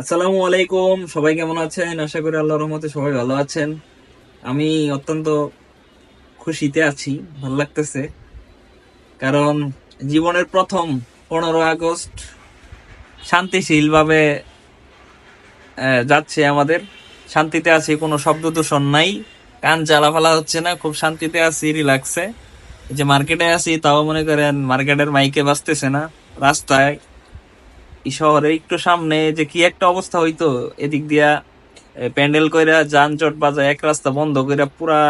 আসসালামু আলাইকুম। সবাই কেমন আছেন? আশা করি আল্লাহর রহমতে সবাই ভালো আছেন। আমি অত্যন্ত খুশিতে আছি, ভালো লাগতেছে। কারণ জীবনের প্রথম পনেরো আগস্ট শান্তিশীলভাবে যাচ্ছে আমাদের। শান্তিতে আছি, কোনো শব্দ দূষণ নাই। কান জ্বালাফালা হচ্ছে না, খুব শান্তিতে আছি রিল্যাক্সে যে মার্কেটে আছি, তাও মনে করেন মার্কেটের মাইকে বাঁচতেছে না। রাস্তায় এই শহরে একটু সামনে যে কি একটা অবস্থা হইতো, এদিক দিয়া প্যান্ডেল কইরা যানজট বাজায় এক রাস্তা বন্ধ কইরা পুরা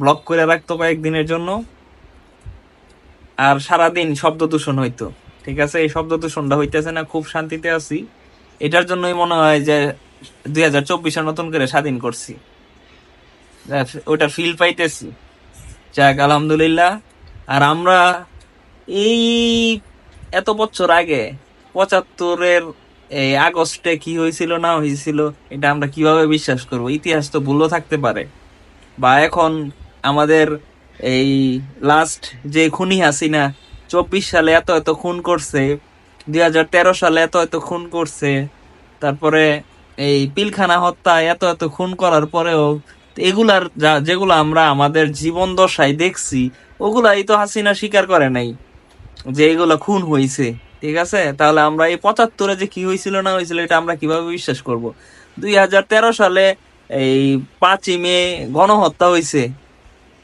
ব্লক করে রাখতো কয়েকদিনের জন্য। আর সারাদিন শব্দ দূষণ হইতো, ঠিক আছে? এই শব্দ দূষণটা হইতেছে না, খুব শান্তিতে আছি। এটার জন্যই মনে হয় যে দুই হাজার চব্বিশে নতুন করে স্বাধীন করছি। ওটা ফিল পাইতেছি। যাক, আলহামদুলিল্লাহ। আর আমরা এই এত বছর আগে পঁচাত্তরের, এই আগস্টে কি হয়েছিল, না হয়েছিল, এটা আমরা কীভাবে বিশ্বাস করব? ইতিহাস তো ভুলও থাকতে পারে। বা এখন আমাদের এই লাস্ট যে খুনি হাসিনা, চব্বিশ সালে এত এত খুন করছে, দুই হাজার তেরো সালে এত এত খুন করছে, তারপরে এই পিলখানা হত্যা এত এত খুন করার পরেও এগুলার যা, যেগুলো আমরা আমাদের জীবন দশায় দেখছি, ওগুলাই তো হাসিনা স্বীকার করে নাই যে এগুলো খুন হয়েছে। ঠিক আছে? তাহলে আমরা এই পঁচাত্তরে যে কি হয়েছিল না হয়েছিল এটা আমরা কীভাবে বিশ্বাস করব? দুই হাজার তেরো সালে এই পাঁচই মে গণহত্যা হয়েছে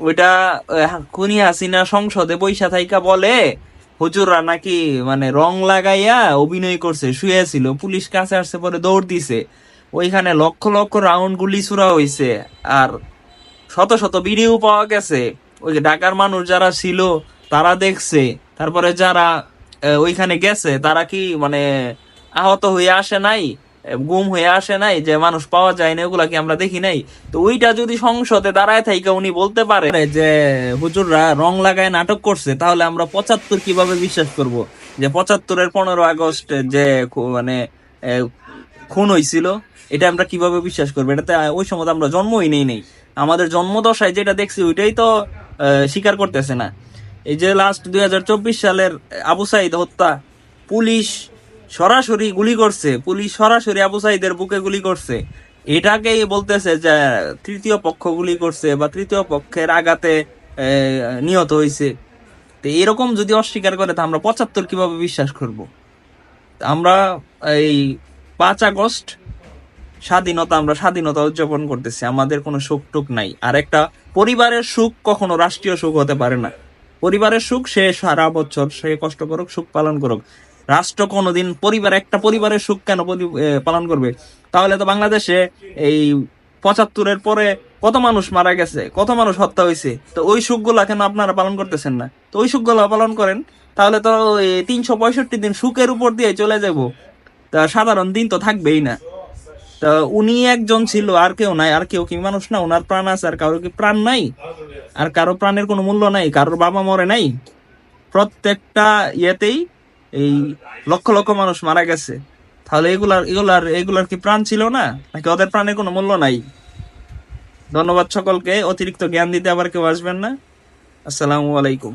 ওইটা খুনি হাসিনা সংসদে বৈশা থাইকা বলে, হুজুররা নাকি মানে রং লাগাইয়া অভিনয় করছে, শুয়েছিল, পুলিশ কাছে আসছে পরে দৌড় দিছে। ওইখানে লক্ষ লক্ষ রাউন্ড গুলি ছুড়া হয়েছে আর শত শত ভিডিও পাওয়া গেছে। ওই ঢাকার মানুষ যারা ছিল, তারা দেখছে। তারপরে যারা ওইখানে গেছে, তারা কি মানে আহত হয়ে আসে নাই গুম হয়ে আসে নাই, যে মানুষ পাওয়া যায় না ওগুলা কি আমরা দেখি নাই? তো ওইটা যদি সংসদে দাঁড়ায় থাইকা উনি বলতে পারে যে, হুজুররা রং লাগায় নাটক করছে, তাহলে আমরা পঁচাত্তর কীভাবে বিশ্বাস করব? যে পঁচাত্তরের পনেরো আগস্ট যে মানে খুন হয়েছিল এটা আমরা কীভাবে বিশ্বাস করব? এটাতে ওই সময় আমরা জন্মই নেই নেই। আমাদের জন্মদশায় যেটা দেখছি, ওইটাই তো স্বীকার করতেছে না। এই যে লাস্ট দুই হাজার চব্বিশ সালের আবু সাইদ হত্যা, পুলিশ সরাসরি গুলি করছে, পুলিশ সরাসরি আবু সাইদের বুকে গুলি করছে। এটাকেই বলতেছে যে তৃতীয় পক্ষ গুলি করছে বা তৃতীয় পক্ষের আঘাতে নিহত হয়েছে। তো এরকম যদি অস্বীকার করে, তা আমরা পঁচাত্তর কীভাবে বিশ্বাস করব? আমরা এই পাঁচ আগস্ট স্বাধীনতা, আমরা স্বাধীনতা উদযাপন করতেছি। আমাদের কোনো সুখ টুক নাই। আর একটা পরিবারের সুখ কখনো রাষ্ট্রীয় সুখ হতে পারে না। পরিবারের সুখ, সে সারা বছর সে কষ্ট করুক, সুখ পালন করুক। রাষ্ট্র কোনোদিন পরিবার, একটা পরিবারের সুখ কেন পালন করবে? তাহলে তো বাংলাদেশে এই পঁচাত্তরের পরে কত মানুষ মারা গেছে, কত মানুষ হত্যা হয়েছে? তো ওই সুখগুলা কেন আপনারা পালন করতেছেন না? তো ওই সুখগুলা পালন করেন, তাহলে তো তিনশো পঁয়ষট্টি দিন সুখের উপর দিয়ে চলে যাব। তা সাধারণ দিন তো থাকবেই না। তা উনি একজন ছিল, আর কেউ নাই, আর কেউ কি মানুষ না ওনার প্রাণ আছে, আর কারও কি প্রাণ নাই? আর কারও প্রাণের কোনো মূল্য নাই, কারোর বাবা মরে নাই? প্রত্যেকটা ইয়েতেই এই লক্ষ লক্ষ মানুষ মারা গেছে। তাহলে এগুলার এগুলার এগুলার কি প্রাণ ছিল না? নাকি ওদের প্রাণের কোনো মূল্য নাই? ধন্যবাদ সকলকে, অতিরিক্ত জ্ঞান দিতে আবার কেউ আসবেন না? আসসালামু আলাইকুম।